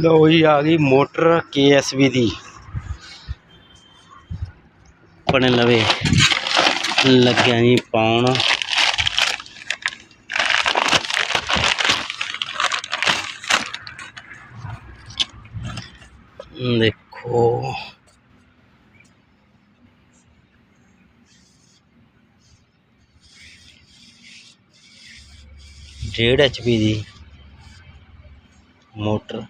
ਲਓ ਜੀ, ਆ ਗਈ ਮੋਟਰ ਕੇਐਸਬੀ ਦੀ। ਆਪਣੇ ਲਵੇ ਲੱਗਿਆ ਜੀ ਪਾਉਣ। ਦੇਖੋ। ਡੇਢ ਐਚਪੀ ਦੀ ਮੋਟਰ।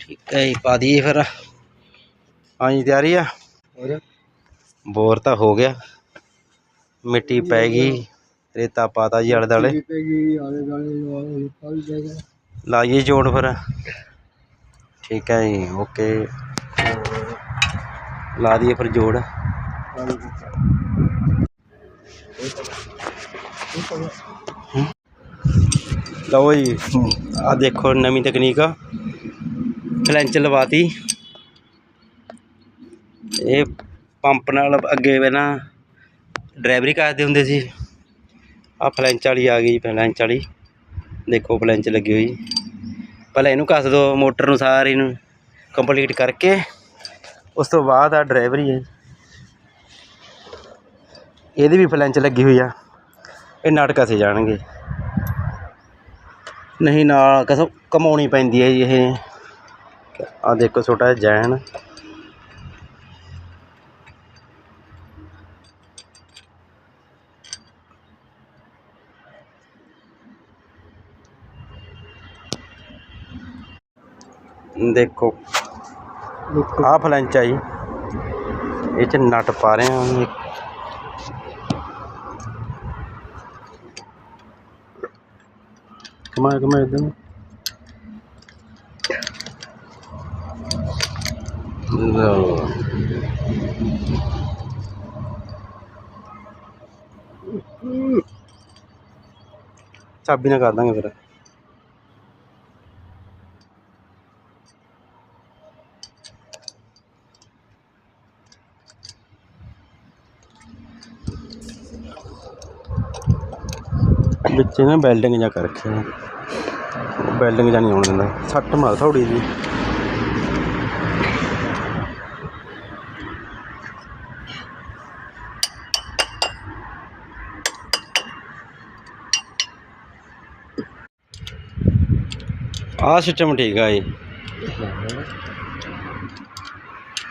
ਠੀਕ ਹੈ ਪਾ ਦਈਏ ਫਿਰ। ਹਾਂਜੀ ਤਿਆਰੀ ਆ? ਬੋਰ ਤਾਂ ਹੋ ਗਿਆ। ਮਿੱਟੀ ਪੈ ਗਈ। ਰੇਤਾ ਪਾਤਾ ਜੀ ਆਲੇ ਜਾਏਗਾ ਲਾਈਏ ਜੋੜ ਫਿਰ। ਠੀਕ ਹੈ ਜੀ ਓਕੇ। ਲਾ ਦਈਏ ਫਿਰ ਜੋੜ। ਲਓ ਜੀ ਆ ਦੇਖੋ ਨਵੀਂ ਤਕਨੀਕ। ਆ ਫਲੈਂਚ ਲਵਾਤੀ। ਇਹ ਪੰਪ ਨਾਲ ਅੱਗੇ ਪਹਿਲਾਂ ਡਰਾਈਵਰੀ ਕਰਦੇ ਹੁੰਦੇ ਸੀ। ਆ ਫਲੈਂਚ ਵਾਲੀ ਆ ਗਈ ਫਲੈਂਚ ਵਾਲੀ। ਦੇਖੋ ਫਲੈਂਚ ਲੱਗੀ ਹੋਈ। ਪਹਿਲਾਂ ਇਹਨੂੰ ਕੱਸ ਦੋ ਮੋਟਰ ਨੂੰ ਸਾਰੀ ਨੂੰ ਕੰਪਲੀਟ ਕਰਕੇ। ਉਸ ਤੋਂ ਬਾਅਦ ਆ ਡਰਾਈਵਰੀ ਹੈ। ਇਹਦੀ ਵੀ ਫਲੈਂਚ ਲੱਗੀ ਹੋਈ ਆ। ਇਹ ਨਟ ਕਸੇ ਜਾਣਗੇ। ਨਹੀਂ ਨਾਲ ਕਸੋ ਕਮਾਉਣੀ ਪੈਂਦੀ ਹੈ ਜੀ ਇਹ। ਆ ਦੇਖੋ ਛੋਟਾ ਜਿਹਾ ਜੈਨ। ਦੇਖੋ ਦੇਖੋ। ਆਹ ਫਲੈਂਚ ਆ ਜੀ। ਇਹ ਚ ਨਟ ਪਾ ਰਹੇ ਹਾਂ ਕਮਾ ਕਮਾ ਇਦਾਂ ਲਓ ਚਾਬੀ ਨਾਲ ਕਰ ਦਾਂਗੇ ਫਿਰ। ਵਿੱਚ ਨਾ ਬੈਲਡਿੰਗ ਜਾਂ ਕਰ ਰੱਖਿਆ। ਬੈਲਡਿੰਗ ਜਾਂ ਨਹੀਂ ਆਉਣ ਦਿੰਦਾ। ਸੱਟ ਮਾਰ ਥੋੜੀ ਜੀ ਆਹ ਸਿਸਟਮ ਠੀਕ ਆ ਜੀ।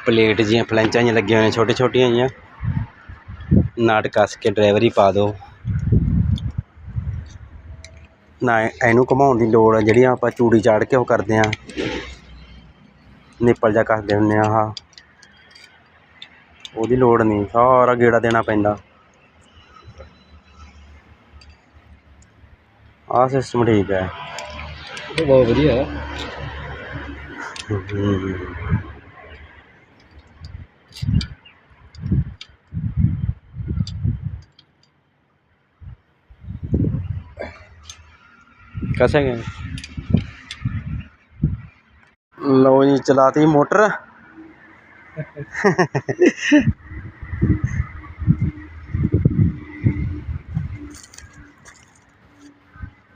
ਪਲੇਟ ਜੀਆਂ ਫਲੈਂਚਾਂ ਜਿਹੀਆਂ ਲੱਗੀਆਂ ਹੋਈਆਂ ਛੋਟੇ ਛੋਟੀਆਂ ਜੀਆਂ ਨਾਟ ਕੱਸ ਕੇ ਡਰਾਈਵਰੀ ਪਾ ਦਿਓ ਨਾ ਇਹ- ਇਹਨੂੰ ਘੁਮਾਉਣ ਦੀ ਲੋੜ ਆ ਜਿਹੜੀਆਂ ਆਪਾਂ ਚੂੜੀ ਚਾੜ ਕੇ ਉਹ ਕਰਦੇ ਆ। ਨਿੱਪਲ ਜਾ ਕੱਸਦੇ ਹੁੰਦੇ ਆ ਆਹ। ਉਹਦੀ ਲੋੜ ਨਹੀਂ ਸਾਰਾ ਗੇੜਾ ਦੇਣਾ ਪੈਂਦਾ। ਆਹ ਸਿਸਟਮ ਠੀਕ ਹੈ ਇਹ ਬਹੁਤ ਵਧੀਆ। ਹੈ ਹਮ। कसेंगे। लो जी, चलाती मोटर।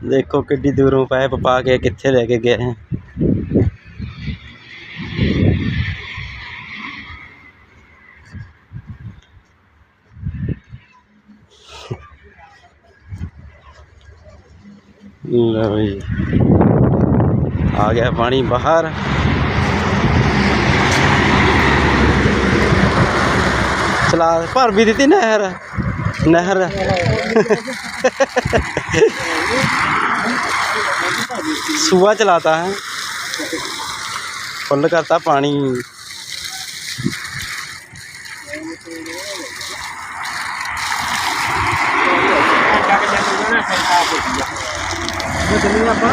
देखो कि दूरों पाइप पा के कितने लेके गए हैं। ਲਓ ਜੀ ਆ ਗਿਆ ਪਾਣੀ ਬਾਹਰ। ਚਲਾ, ਭਰ ਵੀ ਦਿੱਤੀ ਨਹਿਰ। ਨਹਿਰ। ਸੂਆ ਚਲਾਤਾ ਹੈ। ਫੁੱਲ ਕਰਤਾ ਪਾਣੀ। ਉਹ ਚੱਲੀ ਆਪਾਂ।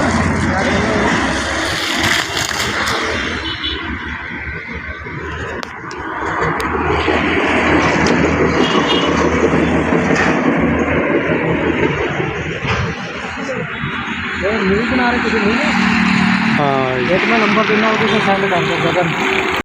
ਇਹ ਮੂਵੀ ਬਣਾ ਰਹੇ ਤੁਸੀਂ ਮੂਵੀ हाँ ਇੱਕ ਮੈਂ ਨੰਬਰ ਦੇਣਾ ਉਹ ਤੁਸੀਂ ਸੈਂਡ ਕਰ ਦਿਓ ਗਗਨ